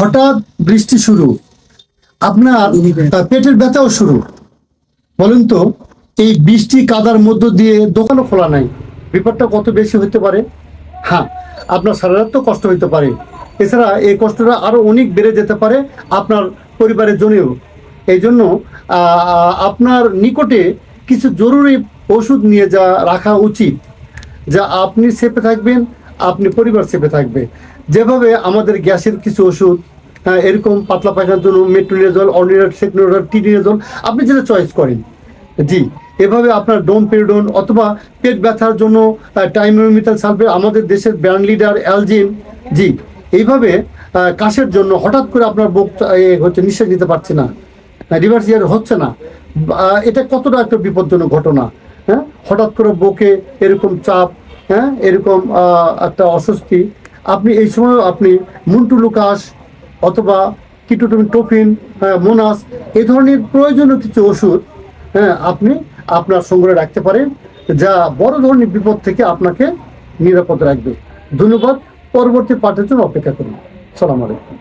হঠাৎ বৃষ্টি শুরু। আপনার পেটের ব্যথাও শুরু। বলুন তো, এই বৃষ্টি কাদার মধ্য দিয়ে দোকানও খোলা নাই। বিপদটা কত বেশি হতে পারে? হ্যাঁ আপনার সারারাত তো কষ্ট হতে পারে। এছাড়া এই কষ্টটা আরও অনেক বেড়ে যেতে পারে আপনার পরিবারের জন্যও। এই জন্য আপনার নিকটে কিছু জরুরি ওষুধ নিয়ে যা রাখা উচিত, যা আপনি সেপে থাকবেন আপনি পরিবার চেপে থাকবে। যেভাবে আমাদের গ্যাসের কিছু ওষুধ এরকম পাতলা পায়খানার জন্য মেট্রোনিয়াজল অর্ডিনার সেকনোডাল টিডিনাজল আপনি যেটা চয়েস করেন। জি, এভাবে আপনার ডোম পেরিডোন অথবা পেট ব্যথার জন্য টাইমোমিথাল সালফেট আমাদের দেশের ব্র্যান্ড লিডার অ্যালজিন, জি, এইভাবে কাশের জন্য হঠাৎ করে আপনার বুক হচ্ছে নিঃশ্বাস নিতে পারছে না রিভার্স ইয়ার হচ্ছে না এটা কতটা একটা বিপজ্জনক ঘটনা হ্যাঁ? হঠাৎ করে বুকে এরকম চাপ হ্যাঁ? এরকম একটা অস্বস্তি। আপনি এই সময় আপনি মুন্টুলুকাস অথবা কিটোটোমিন টোফিন হ্যাঁ, মোনাস এই ধরনের প্রয়োজনীয় কিছু ওষুধ হ্যাঁ আপনি আপনার সংগ্রহে রাখতে পারেন যা বড় ধরনের বিপদ থেকে আপনাকে নিরাপদ রাখবে। ধন্যবাদ। পরবর্তী পাঠের জন্য অপেক্ষা করুন। সালাম আলাইকুম।